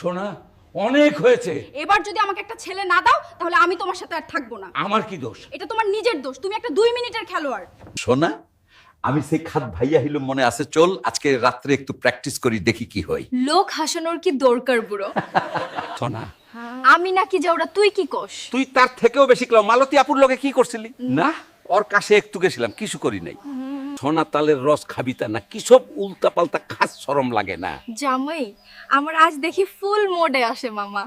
সোনা অনেক হয়েছে। এবার যদি আমাকে একটা ছেলে না দাও তাহলে আমি তোমার সাথে আর থাকব না। আমার কি দোষ? এটা তোমার নিজের দোষ তুমি একটা দুই মিনিটের খেলোয়াড়। সোনা আমি সেই খাত ভাইয়া হিলুম মনে আছে চল আজকে রাত্রে একটু প্র্যাকটিস করি দেখি কি হয়। লোক হাসানোর কি দরকার বুড়ো? সোনা আমি নাকি যে ওরা তুই কি কোষ? তুই তার থেকেও বেশি ক্লাও মালতী আপুর লগে কি করছিলি? না? ওর কাছে একটু গেছিলাম কিছু করি নাই। সোনা তালের রস খাবি তা না কি সব উল্টা পাল্টা খাস সরম লাগে না। জামাই আমার আজ দেখি ফুল মোডে আসে মামা।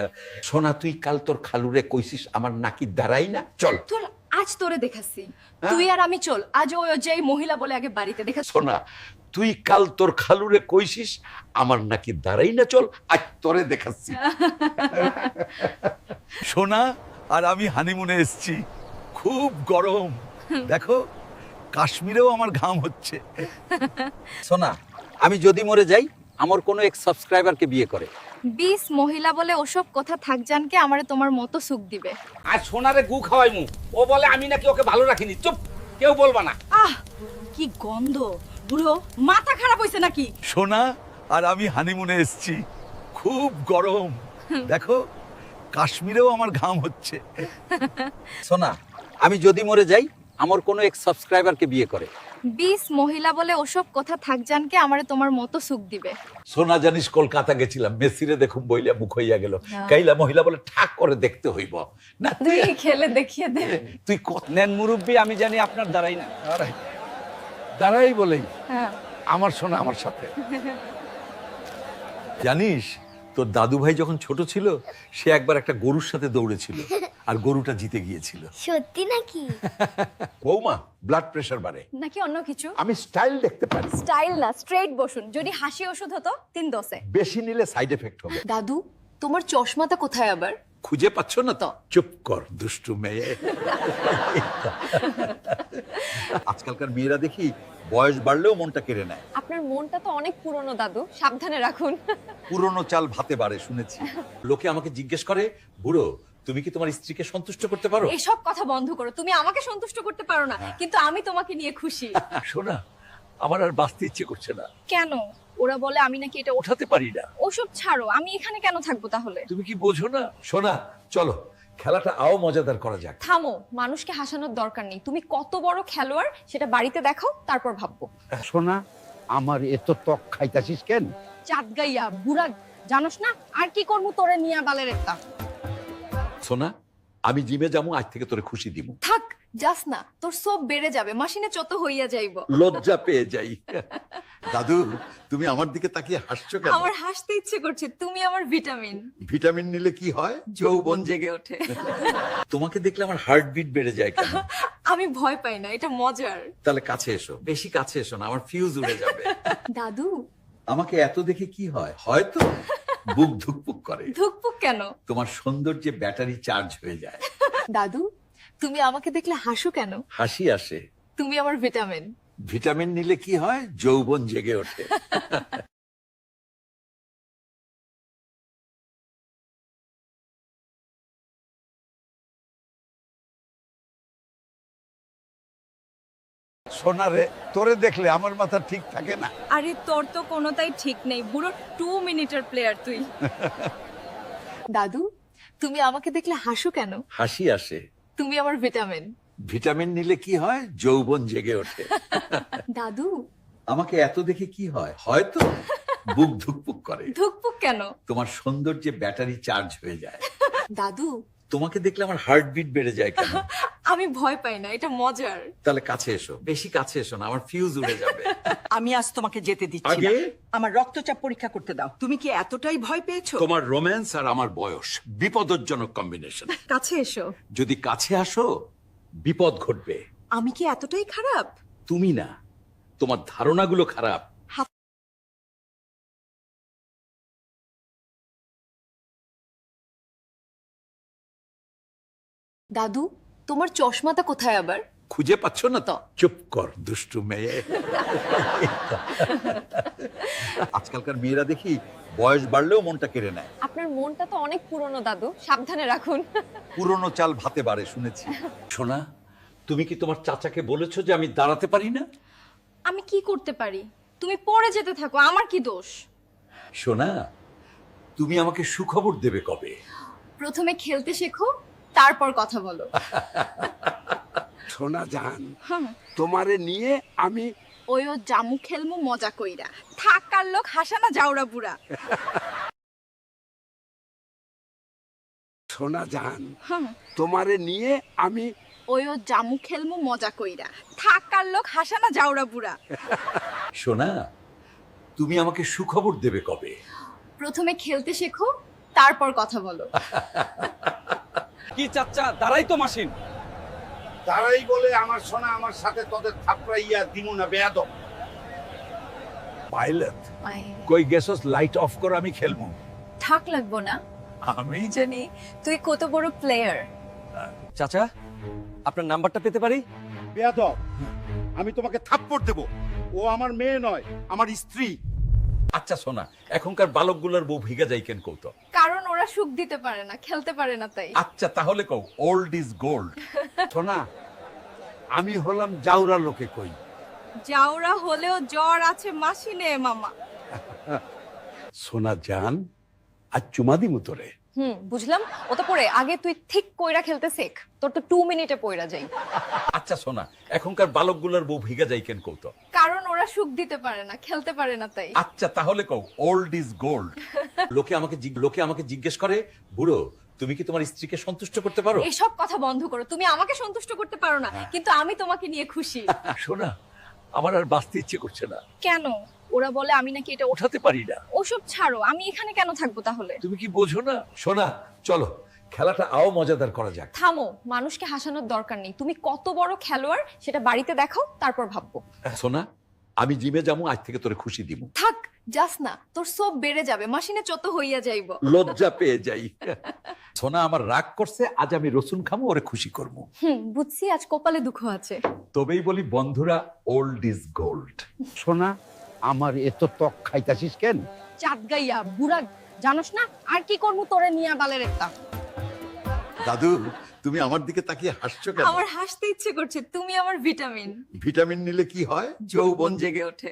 সোনা তুই কাল তোর খালুরে কইছিস আমার নাকি দাঁড়াই না? চল। তোর আজ তোরে দেখাচ্ছি। তুই আর আমি চল আজ ওই যেই মহিলা বলে আগে বাড়িতে দেখাচ্ছি। সোনা তুই কাল তোর খালুরে কইছিস আমার নাকি দাঁড়াই না? চল আজ তোরে দেখাচ্ছি। সোনা আর আমি হানিমুনে এসেছি। খুব গরম। দেখো কাশ্মীরেও আমার ঘাম হচ্ছে। সোনা আমি যদি মরে যাই আমার কোনো এক সাবস্ক্রাইবারকে বিয়ে করে। বিশ মহিলা বলে ওসব কথা থাক জানকে আমারে তোমার মতো সুখ দিবে। আর সোনারে গু খাওয়াই মু ও বলে আমি নাকি ওকে ভালো রাখিনি চুপ কেউ বলবা না। আহ কি গন্ধ। বুড়ো মাথা খারাপ হয়েছে নাকি? সোনা আর আমি হানিমুনে এসেছি। খুব গরম। দেখো কাশ্মীরেও আমার ঘাম হচ্ছে। সোনা আমি যদি মরে যাই আমার কোনো এক সাবস্ক্রাইবারকে বিয়ে করে। বিশ মহিলা বলে ওসব কথা থাক জানকে আমারে তোমার মতো সুখ দিবে। সোনা জানিস কলকাতা গেছিলাম মেসিরে দেখুন বইলা মুখ হইয়া গেল। কাইলা মহিলা বলে ঠাক করে দেখতে হইব। না তুই খেলে দেখিয়ে দে। তুই কত নেন মুরব্বী আমি জানি আপনার দাঁড়াই না। দাঁড়াই বলেই। হ্যাঁ। আমার সোনা আমার সাথে। জানিস তোর দাদু ভাই যখন ছোট ছিল সে একবার একটা গরুর সাথে দৌড়েছিল আর গরুটা জিতে গিয়েছিল। সত্যি নাকি? বৌমা ব্লাড প্রেশার বাড়ে। নাকি অন্য কিছু? আমি স্টাইল দেখতে পারি। স্টাইল না স্ট্রেট বসুন। যদি হাসি ওষুধ হতো তিন দশে বেশি নিলে সাইড এফেক্ট হবে। দাদু তোমার চশমাটা কোথায় আবার? খুঁজে পাচ্ছ না তো? চুপ কর দুষ্টু মেয়ে। আজকালকার মেয়েরা দেখি বয়স বাড়লেও মনটা কেড়ে নেয়। আপনার মনটা তো অনেক পুরনো দাদু। সাবধানে রাখুন। পুরনো চাল ভাতে বাড়ে শুনেছি। লোকে আমাকে জিজ্ঞেস করে বুড়ো তুমি কি তোমার স্ত্রীকে সন্তুষ্ট করতে পারো? এসব কথা বন্ধ করো। তুমি আমাকে সন্তুষ্ট করতে পারো না কিন্তু আমি তোমাকে নিয়ে খুশি। শোনা আমার আর বাঁচতে ইচ্ছে করছে না। কেন? ওরা বলে আমি নাকি এটা ওঠাতে পারি না। ওসব ছাড়ো আমি এখানে কেন থাকব তাহলে? তুমি কি বোঝো না? শোনা চলো খেলাটা আও মজাদার করা যাক। থামো মানুষকে হাসানোর দরকার নেই। তুমি কত বড় খেলোয়াড় সেটা বাড়িতে দেখাও তারপর ভাববো। সোনা আমার এত ত্বক খাইতাছিস কেন? চাঁদ গাইয়া বুড়া জানোস না? আর কি করব তোরে নিয়া বালের একটা? সোনা আমি জিমে যাব আজ থেকে তোরে খুশি দিব। থাক যাস না তোর সব বেড়ে যাবে মাসিনে চত হইয়া যাইব। লজ্জা পেয়ে যাই। দাদু তুমি আমার দিকে তাকিয়ে হাসছো কেন? আমার হাসতে ইচ্ছে করছে তুমি আমার ভিটামিন। ভিটামিন নিলে কি হয়? যৌবন জেগে ওঠে। তোমাকে দেখলে আমার হার্টবিট বেড়ে যায় কেন? আমি ভয় পাই না এটা মজার। তাহলে কাছে এসো বেশি কাছে এসো না আমার ফিউজ উড়ে যাবে। দাদু। আমাকে এত দেখে কি হয়? হয়তো বুক ধুকপুক করে। ধুকপুক কেন? তোমার সৌন্দর্যে ব্যাটারি চার্জ হয়ে যায়। দাদু তুমি আমাকে দেখলে হাসো কেন? হাসি আসে। তুমি আমার ভিটামিন। ভিটামিন নিলে কি হয়? যৌবন জেগে ওঠে। সোনারে তোরে দেখলে আমার মাথা ঠিক থাকে না। আরে তোর তো কোনোটাই ঠিক নেই। বুড়ো টু মিনিটের প্লেয়ার তুই। দাদু তুমি আমাকে দেখলে হাসো কেন? হাসি আসে। তুমি আমার ভিটামিন। ভিটামিন নিলে কি হয়? যৌবন জেগে ওঠে। দাদু। আমাকে এত দেখে কি হয়? হয়তো বুক ধুকপুক করে। ধুকপুক কেন? তোমার সৌন্দর্যে ব্যাটারি চার্জ হয়ে যায়। দাদু। তোমাকে দেখলে আমার হার্টবিট বেড়ে যায় কেন? আমি ভয় পাই না এটা মজার। তাহলে কাছে এসো। বেশি কাছে এসো না আমার ফিউজ উড়ে যাবে। আমি আজ তোমাকে যেতে দিচ্ছি না। আগে? আমার রক্তচাপ পরীক্ষা করতে দাও। তুমি কি এতটাই ভয় পেয়েছ? তোমার রোম্যান্স আর আমার বয়স বিপদজনক কম্বিনেশন কাছে এসো। যদি কাছে আসো বিপদ ঘটবে। আমি কি এতটাই খারাপ? তুমি না। তোমার ধারণাগুলো খারাপ। দাদু? তোমার চশমাটা কোথায় আবার? খুঁজে পাচ্ছ না তো? চুপ কর দুষ্টু মেয়ে। আজকালকার মেয়েরা দেখি বয়স বাড়লেও মনটা কেড়ে নেয়। আপনার মনটা তো অনেক পুরনো দাদু। সাবধানে রাখুন। পুরনো চাল ভাতে বাড়ে শুনেছি। সোনা তুমি কি তোমার চাচাকে বলেছ যে আমি দাঁড়াতে পারি না? আমি কি করতে পারি? তুমি পড়ে যেতে থাকো আমার কি দোষ? সোনা তুমি আমাকে সুখবর দেবে কবে? প্রথমে খেলতে শেখো তারপর কথা বলো। সোনা জান তোমারে নিয়ে আমি ওই জামু খেলমু মজা কইরা। থাকার লোক হাসানা যাওরা বুড়া। সোনা জান তোমারে নিয়ে আমি ওই জামু খেলমু মজা কইরা। থাকার লোক হাসানা যাওরা বুড়া। সোনা তুমি আমাকে সুখবর দেবে কবে? প্রথমে খেলতে শেখো তারপর কথা বলো। কি চাচ্চা দাঁড়াই তো মাসিন। তারাই বলে আমার সোনা আমার সাথে তোদের থাপড়াইয়া দিমু না বেয়াদব। পাইলট কই গেছস লাইট অফ কর আমি খেলব থাক লাগবো না। আমি? জানি তুই কত বড় প্লেয়ার চাচা আপনার নাম্বারটা পেতে পারি? বেয়াদব আমি তোমাকে থাপ্পড় দেব। ও আমার মেয়ে নয় আমার স্ত্রী। আচ্ছা সোনা এখনকার বালকগুলোর বউ ভিগা যাই কেন কৌত কারণ ওরা সুখ দিতে পারে না খেলতে পারে না তাই। আচ্ছা তাহলে কও ওল্ড ইজ গোল্ড সোনা আমি হলাম জাউরা লোকে কই? যাওরা হলেও জ্বর আছে মাসিনে মামা। সোনা জান আর চুমা দিমু তোরে। হুম বুঝলাম। ও তো পড়ে আগে তুই ঠিক কইরা খেলতে শেখ তোর তো টু মিনিটে পইরা যাই। আচ্ছা সোনা এখনকার বালকগুলোর বউ ভিগা যাই কেন কৌত ওরা সুখ দিতে পারে না খেলতে পারে না তাই। আচ্ছা তাহলে কও ওল্ড ইজ গোল্ড লোকে আমাকে জিগ- লোকে আমাকে জিজ্ঞেস করে বুড়ো তুমি কি তোমার স্ত্রীকে সন্তুষ্ট করতে পারো? এসব কথা বন্ধ করো তুমি আমাকে সন্তুষ্ট করতে পারো না কিন্তু আমি তোমাকে নিয়ে খুশি। শোনা আমার আর বাঁচতে ইচ্ছে করছে না। কেন? ওরা বলে আমি নাকি এটা ওঠা ওঠাতে পারি না। ওসব ছাড়ো আমি এখানে কেন থাকব তাহলে? তুমি কি বোঝো না? শোনা চলো খেলাটা আও মজাদার করা যাক। থামো মানুষকে হাসানোর দরকার নেই। তুমি কত বড় খেলোয়াড় সেটা বাড়িতে দেখাও তারপর ভাববো। সোনা আমি জিমে যাব আজ থেকে তোরে খুশি দিব। থাক যাস না তোর সব বেড়ে যাবে মাসিনে চত হইয়া যাইব। লজ্জা পেয়ে যাই। সোনা আমার রাগ করছে আজ আমি রসুন খামো ওরে খুশি করব। হুম বুঝছি আজ কপালে দুঃখ আছে। তবেই বলি বন্ধুরা ওল্ড ইজ গোল্ড সোনা আমার এত ত্বক খাইতাছিস কেন? চাঁদ গাইয়া বুড়া জানোস না আর কি করব তোরে নিয়া বালের একটা? দাদু তুমি আমার দিকে তাকিয়ে হাসছো কেন? আমার হাসতে ইচ্ছে করছে তুমি আমার ভিটামিন। ভিটামিন নিলে কি হয়? যৌবন জেগে ওঠে।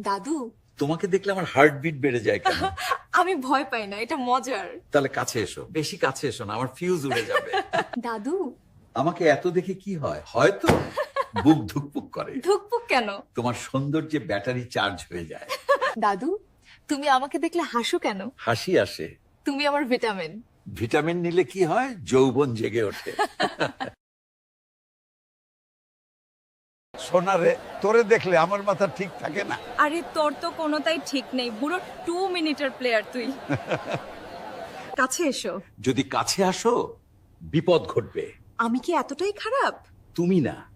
দাদু? তোমাকে দেখলে আমার হার্টবিট বেড়ে যায় কেন? আমি ভয় পাই না এটা মজার। তাহলে কাছে এসো বেশি কাছে এসো না আমার ফিউজ উড়ে যাবে। দাদু? আমাকে এত দেখে কি হয়? হয়তো বুক ধুকপুক করে। ধুকপুক কেন? তোমার সৌন্দর্যে ব্যাটারি চার্জ হয়ে যায়। দাদু তুমি আমাকে দেখলে হাসো কেন? হাসি আসে। তুমি আমার ভিটামিন। ভিটামিন নিলে কি হয়? যৌবন জেগে ওঠে। সোনা রে তোরে দেখলে আমার মাথা ঠিক থাকে না। আরে তোর তো কোনোটাই ঠিক নেই। বুড়ো টু মিনিটের প্লেয়ার তুই। কাছে এসো। যদি কাছে আসো বিপদ ঘটবে। আমি কি এতটাই খারাপ? তুমি না।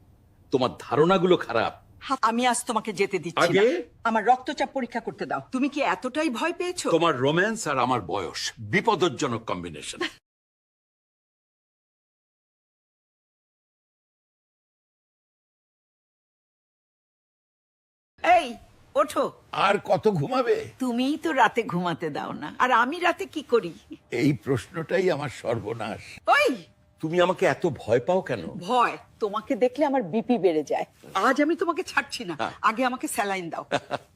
তোমার ধারণাগুলো খারাপ। আমি আজ তোমাকে যেতে দিচ্ছি না। আগে? আমার রক্তচাপ পরীক্ষা করতে দাও। তুমি কি এতটাই ভয় পেয়েছ? তোমার রোম্যান্স আর আমার বয়স বিপদজনক কম্বিনেশন এই ওঠো। আর কত ঘুমাবে? তুমিই তো রাতে ঘুমাতে দাও না। আর আমি রাতে কি করি? এই প্রশ্নটাই আমার সর্বনাশ। ওই! তুমি আমাকে এত ভয় পাও কেন? ভয়? তোমাকে দেখলে আমার বিপি বেড়ে যায়। আজ আমি তোমাকে ছাড়ছি না। আগে আমাকে স্যালাইন দাও।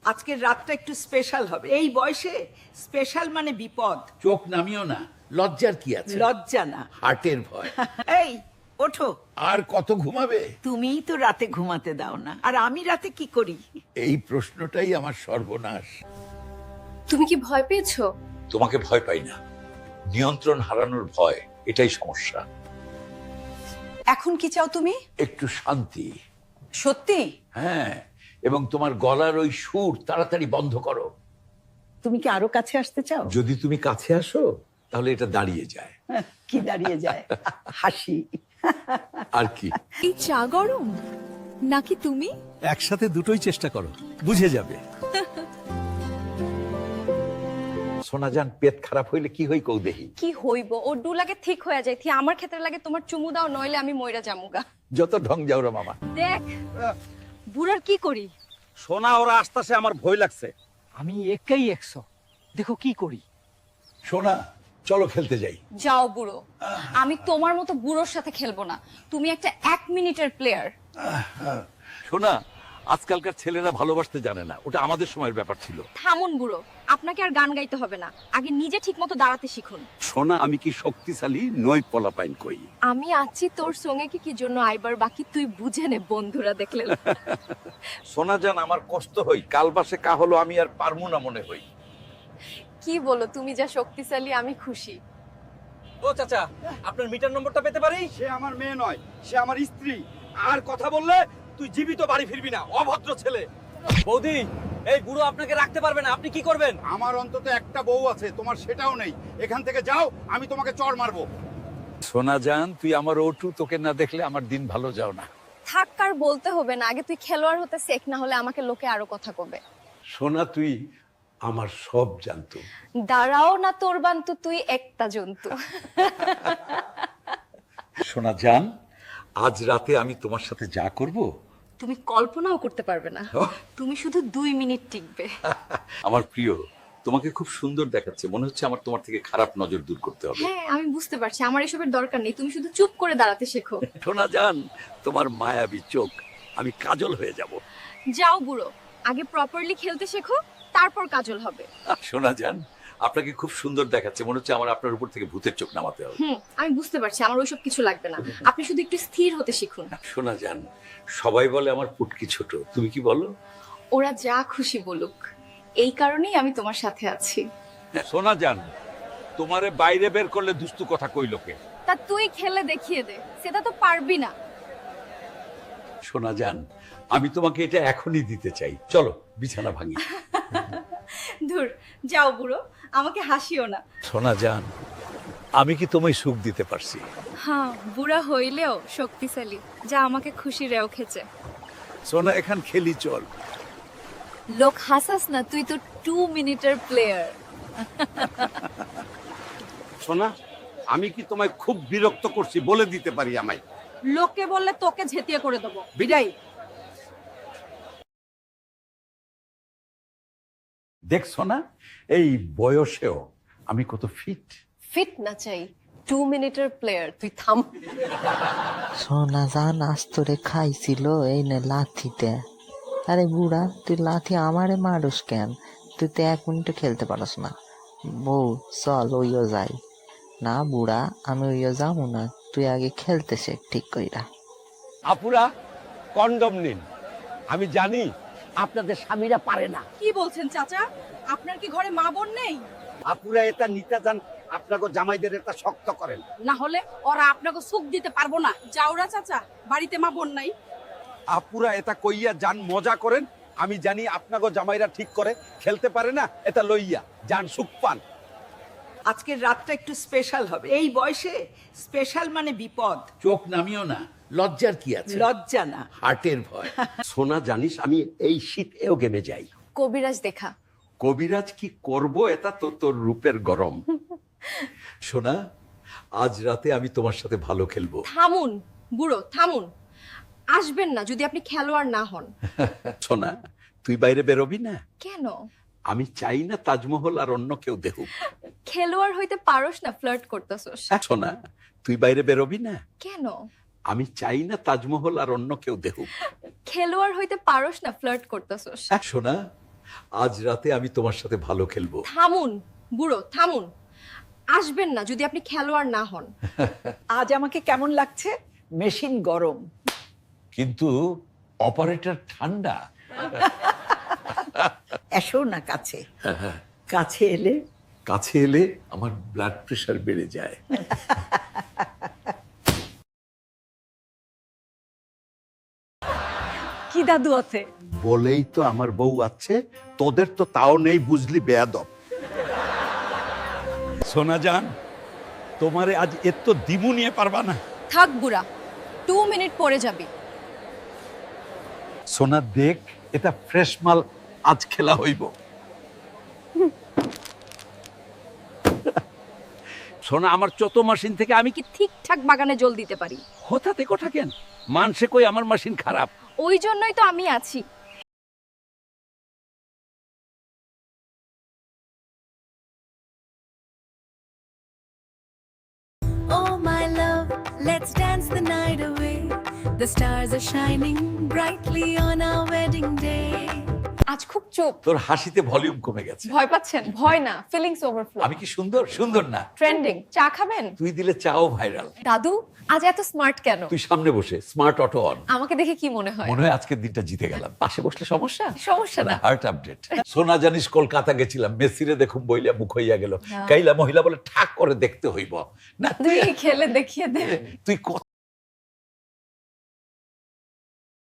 আজকের রাতটা একটু স্পেশাল হবে। এই বয়সে স্পেশাল মানে বিপদ। চোখ নামিও না। লজ্জার কি আছে? লজ্জা না। হার্টের ভয়। এই ওঠো। আর কত ঘুমাবে? তুমিই তো রাতে ঘুমাতে দাও না। আর আমি রাতে কি করি? এই প্রশ্নটাই আমার সর্বনাশ। তুমি কি ভয় পেয়েছ? তোমাকে ভয় পাই না। নিয়ন্ত্রণ হারানোর ভয় এটাই সমস্যা। এখন কি চাও তুমি? একটু শান্তি। সত্যি? হ্যাঁ এবং তোমার গলার ওই সুর তাড়াতাড়ি বন্ধ করো। তুমি কি আরও কাছে আসতে চাও? যদি তুমি কাছে আসো তাহলে এটা দাঁড়িয়ে যায়। কি দাঁড়িয়ে যায়? হাসি। আর কি। এই চা গরম? নাকি তুমি? একসাথে দুটোই চেষ্টা করো বুঝে যাবে। সোনাজান পেট খারাপ হইলে কি হই কৌ দেহি কি হইব? ও ডু লাগে ঠিক হয়ে যায় থি আমার ক্ষেত্রে লাগে তোমার চুমু দাও নইলে আমি মইরা জামুগা যত ঢং যাওরা মামা। দেখ বুড়ার কি করি? সোনা ওরা আসতেছে আমার ভয় লাগছে। আমি একাই একশো। দেখো কি করি। সোনা চলো খেলতে যাই। যাও বুড়ো। আমি তোমার মতো বুড়োর সাথে খেলব না। তুমি একটা এক মিনিটের প্লেয়ার সোনা আজকালকার ছেলেরা ভালোবাসতে জানে না। ওটা আমাদের সময়ের ব্যাপার ছিল। থামুন বুড়ো আপনাকে আর গান গাইতে হবে না। আগে নিজে ঠিকমতো দাঁড়াতে শিখুন। সোনা আমি কি শক্তিশালী? নই পলাপাইন কই। আমি আছি তোর সঙ্গে কি কি জন্য আইবার বাকি? তুই বুঝে নে বন্ধুরা দেখলে। সোনা জান আমার কষ্ট হই। কাল বাসে কা হলো আমি আর পারমু না মনে হই। কি বলো তুমি যা শক্তিশালী আমি খুশি। ও চাচা আপনার মিটার নম্বরটা পেতে পারি? সে আমার মেয়ে নয় সে আমার স্ত্রী। আর কথা বললে তুই জীবিত বাড়ি ফিরবি না অভদ্র ছেলে। বৌদি এই বুড়ো আপনাকে রাখতে পারবে না আপনি কি করবেন? আমার অন্তত একটা বউ আছে তোমার সেটাও নেই। এখান থেকে যাও আমি তোমাকে চড় মারবো। সোনা জান তুই আমার ওটু তোকে না দেখলে আমার দিন ভালো যাও না। থাক আর বলতে হবে না আগে তুই খেলোয়াড় হতে শেখ না হলে আমাকে লোকে আরও কথা কবে। সোনা তুই আমার সব জানতো। দাঁড়াও না তোর বান্তু তুই একটা জন্তু। সোনা জান আজ রাতে আমি তোমার সাথে যা করব তুমি কল্পনাও করতে পারবে না। তুমি শুধু দুই মিনিট টিকবে। আমার প্রিয় তোমাকে খুব সুন্দর দেখাচ্ছে। মনে হচ্ছে আমার তোমার থেকে খারাপ নজর দূর করতে হবে। হ্যাঁ আমি বুঝতে পারছি। আমার এসবের দরকার নেই। তুমি শুধু চুপ করে দাঁড়াতে শেখো। সোনা জান তোমার মায়াবী চোখ আমি কাজল হয়ে যাব। যাও বুড়ো আগে প্রপারলি খেলতে শেখো তারপর কাজল হবে। সোনা জান আপনাকে খুব সুন্দর দেখাচ্ছে। মনে হচ্ছে আমার আপনার উপর থেকে ভূতের চোখ নামাতে হবে। হুম আমি বুঝতে পারছি আমার ওইসব কিছু লাগবে না। আপনি শুধু একটু স্থির হতে শিখুন। শোনা যান সবাই বলে আমার পুটকি ছোট। তুমি কি বলো? ওরা যা খুশি বলুক এই কারণেই আমি তোমার সাথে আছি। শোনা যান তোমারে বাইরে বের করলে দুস্তু কথা কই লোকে তা তুই খেলে দেখিয়ে দে সেটা তো পারবি না। শোনা যান আমি তোমাকে এটা এখনই দিতে চাই। চলো বিছানা ভাঙি। ধুর যাও বুড়ো আমাকে হাসিও না। সোনা জান আমি কি তোমায় সুখ দিতে পারছি? হ্যাঁ বুড়া হইলেও শক্তিশালী যা আমাকে খুশি রেও খেছে সোনা এখান খেলি চল। লোক হাসাস না তুই তো টু মিনিটের প্লেয়ার সোনা আমি কি তোমায় খুব বিরক্ত করছি বলে দিতে পারি আমায়। লোকে বললে তোকে ঝেঁটিয়ে করে দেবো। বিদায়। দেখছ না? এই বয়সেও আমি কত ফিট ফিট না চাই টু মিনিটের প্লেয়ার তুই থাম। সোনা জান আস্তরে খাইছিল এই নে লাথিতে। আরে বুড়া তুই লাথি আমারে মারুস কেন? তুই তো এক মিনিটও খেলতে পারস না। বউ চল ওইও যাই। না বুড়া আমি ওইও যাব না। তুই আগে খেলতে শেখ ঠিক কইরা। আপুরা কন্ডম নিন। আমি জানি আপনাদের স্বামীরা পারে না। কি বলছেন চাচা? আপনার কি ঘরে মা বোন নেই? আপুরা এটা নিতে যান আপনাকে জামাইদের এটা শক্ত করেন। না হলে ওরা আপনাকে সুখ দিতে পারব না। যাওরা চাচা বাড়িতে মা বোন নাই। আপুরা এটা কইয়া যান মজা করেন। আমি জানি আপনাকে জামাইরা ঠিক করে খেলতে পারে না এটা লইয়া। যান সুখ পান। আজকের রাতটা একটু স্পেশাল হবে। এই বয়সে স্পেশাল মানে বিপদ। চোখ নামিও না। লজ্জার কি আছে? লজ্জা না। হার্টের ভয়। সোনা জানিস আমি এই শীতেও গেমে যাই। কবিরাজ দেখা। কবিরাজ কি করব এটা তো তোর রূপের গরম। সোনা আজ রাতে আমি তোমার সাথে ভালো খেলব। থামুন বুড়ো থামুন। আসবেন না যদি আপনি খেলোয়াড় না হন। সোনা তুই বাইরে বেরোবি না? কেন? আমি চাই না তাজমহল আর অন্য কেউ দেখুক। খেলোয়াড় হইতে পারোস না ফ্লার্ট করতেছস। সোনা তুই বাইরে বেরোবি না? কেন? আমি চাই না তাজমহল আর অন্য কেউ দেখুক। খেলোয়াড় হইতে পারোস না ফ্লার্ট করতেছস। সোনা আজ রাতে আমি তোমার সাথে ভালো খেলব। থামুন বুড়ো থামুন। আসবেন না যদি আপনি খেলোয়াড় না হন। আজ আমাকে কেমন লাগছে? মেশিন গরম। কিন্তু অপারেটর ঠান্ডা। এসো না কাছে। কাছে এলে? কাছে এলে আমার ব্লাড প্রেশার বেড়ে যায়। দাদু আছে। বলেই তো আমার বউ আছে তোদের তো তাও নেই বুঝলি বেয়াদব। সোনা জান তোমারে আজ এত দিমু নিয়ে পারবা না। থাক বুড়া টু মিনিট পরে যাবি। সোনা দেখ এটা ফ্রেশ মাল আজ খেলা হইব। সোনা আমার চত মেশিন থেকে আমি কি কি ঠিকঠাক বাগানে জল দিতে পারি। হঠাৎ কথা কেন? মানসে কই আমার মেশিন খারাপ? ওই জন্যই তো আমি আছি Oh, my love, let's dance the night away. The stars are shining brightly on our wedding. আজ খুব চুপ তোর হাসিতে ভলিউম কমে গেছে। ভয় পাচ্ছেন? ভয় না ফিলিংস ওভারফ্লো আমি কি সুন্দর? সুন্দর না। ট্রেন্ডিং চা খাবেন? তুই দিলে চাও ভাইরাল দাদু আজ এত স্মার্ট কেন? তুই সামনে বসে স্মার্ট অটো অন আমাকে দেখে কি মনে হয়? মনে হয় আজকের দিনটা জিতে গেলাম। পাশে বসলে সমস্যা? সমস্যা না। হার্ট আপডেট সোনা জানিস কলকাতা গেছিলাম। মেসিরে দেখুম বইলা মুখ হইয়া গেল। কাইলা মহিলা বলে ঠাক করে দেখতে হইব। না তুই খেলে দেখিয়ে দে। তুই কত